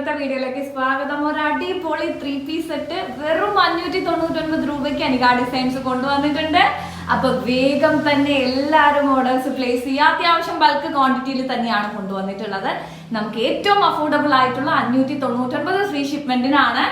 ഇന്നത്തെ വീഡിയോയിലേക്ക് സ്വാഗതം. ഒരു അടിപൊളി ത്രീ പീസ് സെറ്റ് വെറും അഞ്ഞൂറ്റി തൊണ്ണൂറ്റൊൻപത് രൂപയ്ക്ക് അനിക ഡിസൈൻസ് കൊണ്ടുവന്നിട്ടുണ്ട്. അപ്പൊ വേഗം തന്നെ എല്ലാവരും ഓർഡേഴ്സ് പ്ലേസ് ചെയ്യുക. അത്യാവശ്യം ബൾക്ക് ക്വാണ്ടിറ്റിയിൽ തന്നെയാണ് കൊണ്ടുവന്നിട്ടുള്ളത്. നമുക്ക് ഏറ്റവും അഫോർഡബിൾ ആയിട്ടുള്ള അഞ്ഞൂറ്റി തൊണ്ണൂറ്റൊൻപത് ഫ്രീ ഷിപ്മെന്റിനാണ്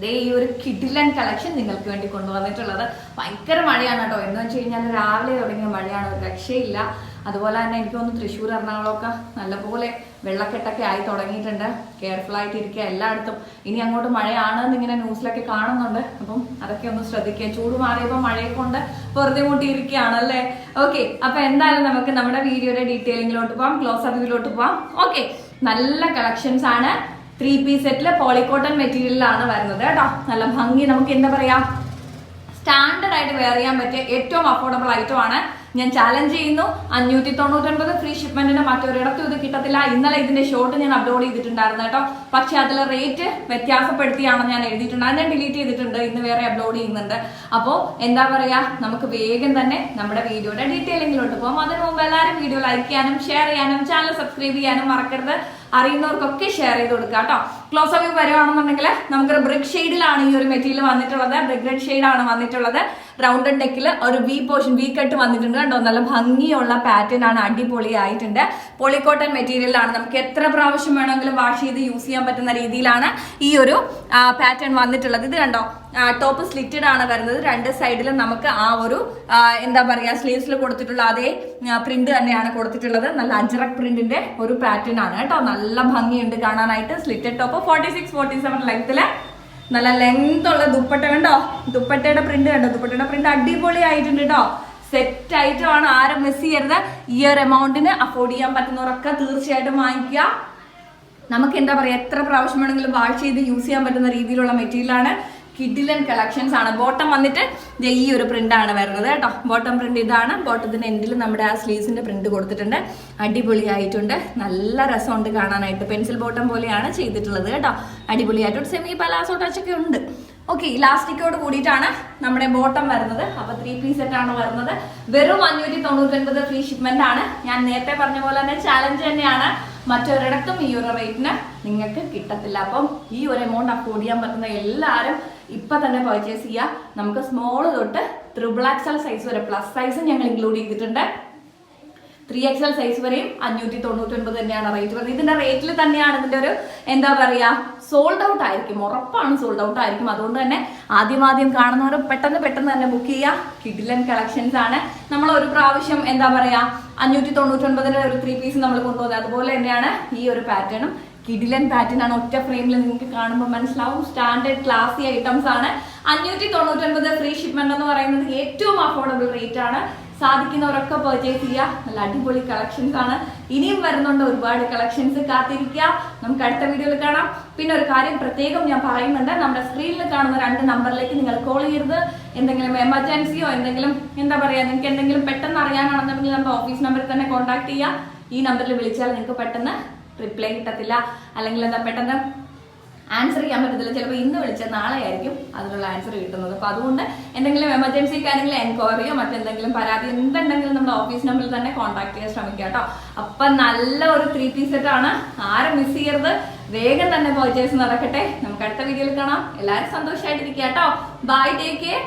ദേ ഈ ഒരു കിഡിലൻ കളക്ഷൻ നിങ്ങൾക്ക് വേണ്ടി കൊണ്ടുവന്നിട്ടുള്ളത്. ഭയങ്കര മഴയാണ് കേട്ടോ. എന്ന് വെച്ച് കഴിഞ്ഞാൽ രാവിലെ തുടങ്ങിയ മഴയാണ്. ഒരു രക്ഷയില്ല. അതുപോലെ തന്നെ എനിക്ക് തോന്നുന്നു തൃശ്ശൂർ എറണാകുളമൊക്കെ നല്ലപോലെ വെള്ളക്കെട്ടൊക്കെ ആയി തുടങ്ങിയിട്ടുണ്ട്. കെയർഫുൾ ആയിട്ട് ഇരിക്കുക എല്ലായിടത്തും. ഇനി അങ്ങോട്ട് മഴയാണെന്ന് ഇങ്ങനെ ന്യൂസിലൊക്കെ കാണുന്നുണ്ട്. അപ്പം അതൊക്കെ ഒന്ന് ശ്രദ്ധിക്കുക. ചൂട് മാറിയപ്പോൾ മഴയെ കൊണ്ട് വെറുതെ കൂട്ടിയിരിക്കുകയാണ് അല്ലേ? ഓക്കെ അപ്പൊ എന്തായാലും നമുക്ക് നമ്മുടെ വീഡിയോയുടെ ഡീറ്റെയിലിങ്ങിലോട്ട് പോവാം. ക്ലോസ് അപ്പിലോട്ട് പോവാം. ഓക്കെ നല്ല കളക്ഷൻസ് ആണ്. ത്രീ പീസ് സെറ്റിൽ പോളിക്കോട്ടൺ മെറ്റീരിയലിലാണ് വരുന്നത് കേട്ടോ. നല്ല ഭംഗി. നമുക്ക് എന്താ പറയാ? സ്റ്റാൻഡേർഡ് ആയിട്ട് വെയർ ചെയ്യാൻ പറ്റിയ ഏറ്റവും അഫോർഡബിൾ ഐറ്റം ആണ്. ഞാൻ ചാലഞ്ച് ചെയ്യുന്നു. അഞ്ഞൂറ്റി തൊണ്ണൂറ്റൊൻപത് ഫ്രീ ഷിപ്മെന്റിന് മറ്റൊരിടത്തും ഇത് കിട്ടത്തില്ല. ഇന്നലെ ഇതിന്റെ ഷോട്ട് ഞാൻ അപ്ലോഡ് ചെയ്തിട്ടുണ്ടായിരുന്നു കേട്ടോ. പക്ഷെ അതിൽ റേറ്റ് വ്യത്യാസപ്പെടുത്തിയാണ് ഞാൻ എഴുതിയിട്ടുണ്ട് അത് ഞാൻ ഡിലീറ്റ് ചെയ്തിട്ടുണ്ട്. ഇന്ന് വേറെ അപ്ലോഡ് ചെയ്യുന്നുണ്ട്. അപ്പോൾ എന്താ പറയാ? നമുക്ക് വേഗം തന്നെ നമ്മുടെ വീഡിയോയുടെ ഡീറ്റെയിലിങ്ങിലോട്ട് പോകും അതിന് മുമ്പ് എല്ലാവരും വീഡിയോ ലൈക്ക് ചെയ്യാനും ഷെയർ ചെയ്യാനും ചാനൽ സബ്സ്ക്രൈബ് ചെയ്യാനും മറക്കരുത്. അറിയുന്നവർക്കൊക്കെ ഷെയർ ചെയ്ത് കൊടുക്കുക കേട്ടോ. ക്ലോസ് അപ്പ് വരുവാണെന്നുണ്ടെങ്കിൽ നമുക്ക് ബ്രിക് ഷെയ്ഡിലാണ് ഈ ഒരു മെറ്റീരിയൽ വന്നിട്ടുള്ളത്. ബ്രിക് റെഡ് ഷെയ്ഡാണ് വന്നിട്ടുള്ളത്. റൗണ്ട് ഡെക്കിൽ ഒരു വി പോർഷൻ വി കട്ട് വന്നിട്ടുണ്ട് കണ്ടോ? നല്ല ഭംഗിയുള്ള പാറ്റേൺ ആണ് അടിപൊളി ആയിട്ടുണ്ട്. പോളിക്കോട്ടൺ മെറ്റീരിയലാണ് നമുക്ക് എത്ര പ്രാവശ്യം വേണമെങ്കിലും വാഷ് ചെയ്ത് യൂസ് ചെയ്യാൻ പറ്റുന്ന രീതിയിലാണ് ഈ ഒരു പാറ്റേൺ വന്നിട്ടുള്ളത്. ഇത് കണ്ടോ? ടോപ്പ് സ്ലിറ്റഡ് ആണ് വരുന്നത്. രണ്ട് സൈഡിലും നമുക്ക് ആ ഒരു എന്താ പറയുക സ്ലീവ്സിൽ കൊടുത്തിട്ടുള്ള അതേ പ്രിന്റ് തന്നെയാണ് കൊടുത്തിട്ടുള്ളത്. നല്ല അഞ്ചറക് പ്രിന്റിന്റെ ഒരു പാറ്റേൺ ആണ്. കേട്ടോ? നല്ല ഭംഗിയുണ്ട് കാണാനായിട്ട്. Slitted top forty six forty seven ലെങ്ത്തിൽ നല്ല ലെങ്ത് ഉള്ള ദുപ്പട്ട കണ്ടോ? ദുപ്പട്ടയുടെ പ്രിന്റ് കണ്ടോ? ദുപ്പട്ടയുടെ പ്രിന്റ് അടിപൊളി ആയിട്ടുണ്ട് കേട്ടോ സെറ്റ് ആയിട്ടുമാണ് ആരും മിസ് ചെയ്യരുത്. ഈ ഒരു എമൗണ്ടിന് അഫോർഡ് ചെയ്യാൻ പറ്റുന്നവരൊക്കെ തീർച്ചയായിട്ടും വാങ്ങിക്കുക. നമുക്ക് എന്താ പറയാ എത്ര പ്രാവശ്യം വേണമെങ്കിലും വാഷ് ചെയ്ത് യൂസ് ചെയ്യാൻ പറ്റുന്ന രീതിയിലുള്ള മെറ്റീരിയലാണ് കിഡിലൻ കളക്ഷൻസ് ആണ്. ബോട്ടം വന്നിട്ട് ഈ ഒരു പ്രിന്റ് ആണ് വരുന്നത് കേട്ടോ. ബോട്ടം പ്രിന്റ് ഇതാണ്. ബോട്ടത്തിന്റെ എൻഡിൽ നമ്മുടെ ആ സ്ലീവ്സിന്റെ പ്രിന്റ് കൊടുത്തിട്ടുണ്ട്. അടിപൊളിയായിട്ടുണ്ട്. നല്ല രസമുണ്ട് കാണാനായിട്ട്. പെൻസിൽ ബോട്ടം പോലെയാണ് ചെയ്തിട്ടുള്ളത് കേട്ടോ. അടിപൊളിയായിട്ടുണ്ട് സെമി പലാസോ ടച്ച് ഒക്കെ ഉണ്ട്. ഓക്കെ ഇലാസ്റ്റിക്കോട് കൂടിയിട്ടാണ് നമ്മുടെ ബോട്ടം വരുന്നത്. അപ്പൊ ത്രീ പീസ് ആണ് വരുന്നത്. വെറും അഞ്ഞൂറ്റി തൊണ്ണൂറ്റി ഒൻപത് ഫ്രീ ഷിപ്മെന്റ് ആണ്. ഞാൻ നേരത്തെ പറഞ്ഞ പോലെ തന്നെ ചാലഞ്ച് തന്നെയാണ്. മറ്റൊരിടത്തും ഈ ഒരു റേറ്റിന് നിങ്ങൾക്ക് കിട്ടത്തില്ല. അപ്പം ഈ ഒരു എമൗണ്ട് അഫോർഡ് ചെയ്യാൻ പറ്റുന്ന എല്ലാവരും ഇപ്പം തന്നെ പർച്ചേസ് ചെയ്യുക. നമുക്ക് സ്മോൾ തൊട്ട് ത്രിബിൾ ആക്സൽ സൈസ് വരെ പ്ലസ് സൈസ് ഞങ്ങൾ ഇൻക്ലൂഡ് ചെയ്തിട്ടുണ്ട്. ത്രീ എക്സ് എൽ സൈസ് വരെയും അഞ്ഞൂറ്റി തൊണ്ണൂറ്റൊൻപത് തന്നെയാണ് റേറ്റ് വരുന്നത്. ഇതിന്റെ റേറ്റിൽ തന്നെയാണ് ഇതിന്റെ ഒരു എന്താ പറയാ സോൾഡ് ഔട്ട് ആയിരിക്കും. ഉറപ്പാണ് സോൾഡ് ഔട്ട് ആയിരിക്കും. അതുകൊണ്ട് തന്നെ ആദ്യം ആദ്യം കാണുന്നവർ പെട്ടെന്ന് പെട്ടെന്ന് തന്നെ ബുക്ക് ചെയ്യുക. കിഡിലൻ കളക്ഷൻസ് ആണ്. നമ്മൾ ഒരു പ്രാവശ്യം എന്താ പറയാ അഞ്ഞൂറ്റി തൊണ്ണൂറ്റൊൻപതിന്റെ ഒരു ത്രീ പീസ് നമ്മൾ കൊണ്ടുപോകുന്നത് അതുപോലെ തന്നെയാണ് ഈ ഒരു പാറ്റേണും കിഡിലൻ പാറ്റേൺ ആണ് ഒറ്റ ഫ്രെയിമിൽ നിങ്ങൾക്ക് കാണുമ്പോൾ മനസ്സിലാവും. സ്റ്റാൻഡേർഡ് ക്ലാസി ഐറ്റംസ് ആണ്. അഞ്ഞൂറ്റി തൊണ്ണൂറ്റൊൻപത് ഫ്രീ ഷിപ്മെന്റ് എന്ന് പറയുന്നത് ഏറ്റവും അഫോർഡബിൾ റേറ്റ് ആണ്. സാധിക്കുന്നവരൊക്കെ പർച്ചേസ് ചെയ്യുക. നല്ല അടിപൊളി കളക്ഷൻസ് ആണ്. ഇനിയും വരുന്നുണ്ട് ഒരുപാട് കളക്ഷൻസ് കാത്തിരിക്കുക. നമുക്ക് അടുത്ത വീഡിയോയിൽ കാണാം. പിന്നെ ഒരു കാര്യം പ്രത്യേകം ഞാൻ പറയുന്നുണ്ട്. നമ്മുടെ സ്ക്രീനിൽ കാണുന്ന രണ്ട് നമ്പറിലേക്ക് നിങ്ങൾ കോൾ ചെയ്യരുത്. എന്തെങ്കിലും എമർജൻസിയോ എന്തെങ്കിലും എന്താ പറയാ നിങ്ങൾക്ക് എന്തെങ്കിലും പെട്ടെന്ന് അറിയാനാണെന്നുണ്ടെങ്കിൽ നമ്മുടെ ഓഫീസ് നമ്പറിൽ തന്നെ കോൺടാക്ട് ചെയ്യുക. ഈ നമ്പറിൽ വിളിച്ചാൽ നിങ്ങൾക്ക് പെട്ടെന്ന് റിപ്ലൈ കിട്ടത്തില്ല. അല്ലെങ്കിൽ എന്താ പെട്ടെന്ന് ആൻസർ ചെയ്യാൻ പറ്റത്തില്ല. ചിലപ്പോൾ ഇന്ന് വിളിച്ചാൽ നാളെ ആയിരിക്കും അതിനുള്ള ആൻസർ കിട്ടുന്നത്. അപ്പോൾ അതുകൊണ്ട് എന്തെങ്കിലും എമർജൻസി കാര്യങ്ങൾ എൻക്വയറിയോ മറ്റെന്തെങ്കിലും പരാതി എന്തുണ്ടെങ്കിലും നമ്മുടെ ഓഫീസ് നമ്പറിൽ തന്നെ കോൺടാക്ട് ചെയ്യാൻ ശ്രമിക്കുക കേട്ടോ. അപ്പം നല്ല ഒരു ത്രീ പീസ് സെറ്റ് ആണ്. ആരും മിസ് ചെയ്യരുത്. വേഗം തന്നെ പർച്ചേസ് നടക്കട്ടെ. നമുക്ക് അടുത്ത വീഡിയോയിൽ കാണാം. എല്ലാവരും സന്തോഷമായിട്ടിരിക്കുക കേട്ടോ. Bye take care